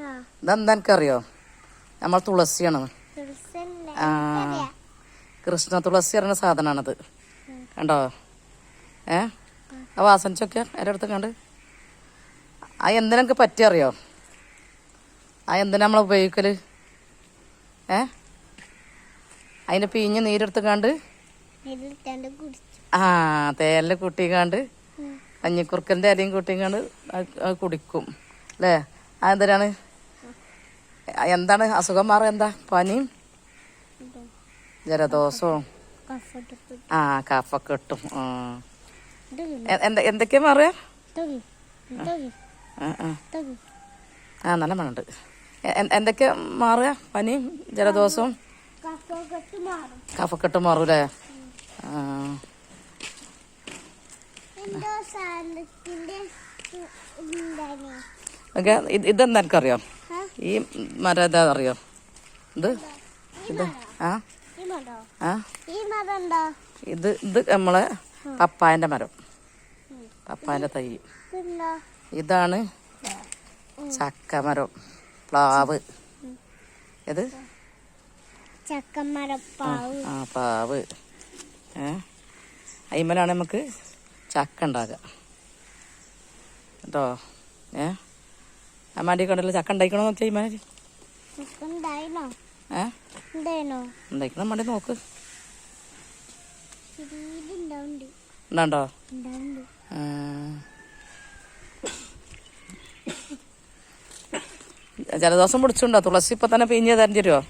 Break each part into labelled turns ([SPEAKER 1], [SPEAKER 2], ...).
[SPEAKER 1] ആ.
[SPEAKER 2] ഇതെന്താ എനിക്കറിയോ? നമ്മൾ തുളസിയാണ്. ആ. കൃഷ്ണ തുളസി പറയുന്ന സാധനമാണത് കണ്ടോ? ഏ? ആ വാസനിച്ചൊക്കെ എന്റെ അടുത്ത് കണ്ട്? ആ എന്തിനൊക്കെ പറ്റി അറിയോ ആ എന്തിനാ നമ്മൾ ഉപയോഗിക്കൽ? ഏ? അതിന്റെ പിഞ്ഞ് നീരെടുത്ത് കണ്ട് ആ തേലിൽ കൂട്ടിക്കാണ്ട് കഞ്ഞിക്കുറുക്കന്റെ അരിയും കൂട്ടിങ്ങാണ്ട് കുടിക്കും. അല്ലേ? ആ എന്തിനാണ് എന്താണ്? അസുഖം മാറുക എന്താ? പനിയും ജലദോഷവും ആ കഫൊക്കെ കിട്ടും എന്തൊക്കെയാ മാറുക? ആ ആ. നല്ല മണുണ്ട്. എന്തൊക്കെ മാറുക? പനിയും ജലദോഷവും
[SPEAKER 1] കഫക്കെട്ട് മാറും.
[SPEAKER 2] കഫക്കെട്ട് മാറൂലേ? ആ. ഓക്കെ ഇത് ഇതെന്താ എനിക്കറിയോ? ഈ മരം എന്താ അറിയോ? ഇത്? ഇത്. ആ? ഇത് ഇത് നമ്മളെ പപ്പായന്റെ മരം. പപ്പായന്റെ തൈ. ഇതാണ് ചക്കമരം പ്ലാവ്. ഇത്
[SPEAKER 1] ചക്കമരം
[SPEAKER 2] ആ പാവ്. ഏ? അയിമലാണ് നമുക്ക്? ചക്ക ഉണ്ടാകുക കേട്ടോ? ഏ? അമ്മാന്റെ കണ്ടല്ലോ ചക്ക ഉണ്ടായിക്കണോ നോക്കി അയിമാരി
[SPEAKER 1] ചക്ക ഉണ്ടായിനോ?
[SPEAKER 2] ഏ?
[SPEAKER 1] ഉണ്ടായിനോ?
[SPEAKER 2] ഉണ്ടായിക്കണം അമ്മാണ്ടി നോക്ക്. ആ. ജലദോഷം പിടിച്ചുണ്ടോ തുളസി ഇപ്പൊ തന്നെ പിഞ്ഞ് തരം തരുമോ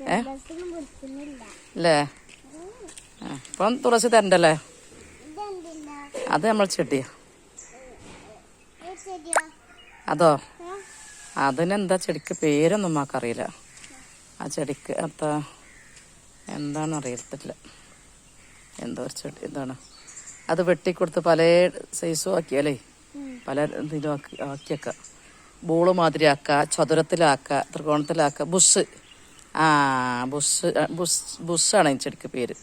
[SPEAKER 1] ജലദോഷമൊന്നും പിടിക്കുന്നില്ല.
[SPEAKER 2] അല്ലേ ഇപ്പം തുളസി തരണ്ടല്ലേ? അത് നമ്മൾ ചെടിയാ. അതോ? അതിനെന്താ ചെടിക്ക് പേരൊന്നും നമുക്കറിയില്ല ആ ചെടിക്ക് അത്ത എന്താണ് അറിയത്തില്ല എന്തോ ഒരു ചെടി എന്താണ് അത് വെട്ടിക്കൊടുത്ത് പല സൈസും ആക്കിയാലേ. പല ഇതിലും ആക്കി ആക്കിയൊക്കെ. ബോൾ മാതിരി ആക്കുക ചതുരത്തിലാക്കുക ത്രികോണത്തിലാക്കുക ബുഷ് ആ ബുസ് ബുസ് ബുഷാണ് ഈ ചെടിക്ക് പേര്.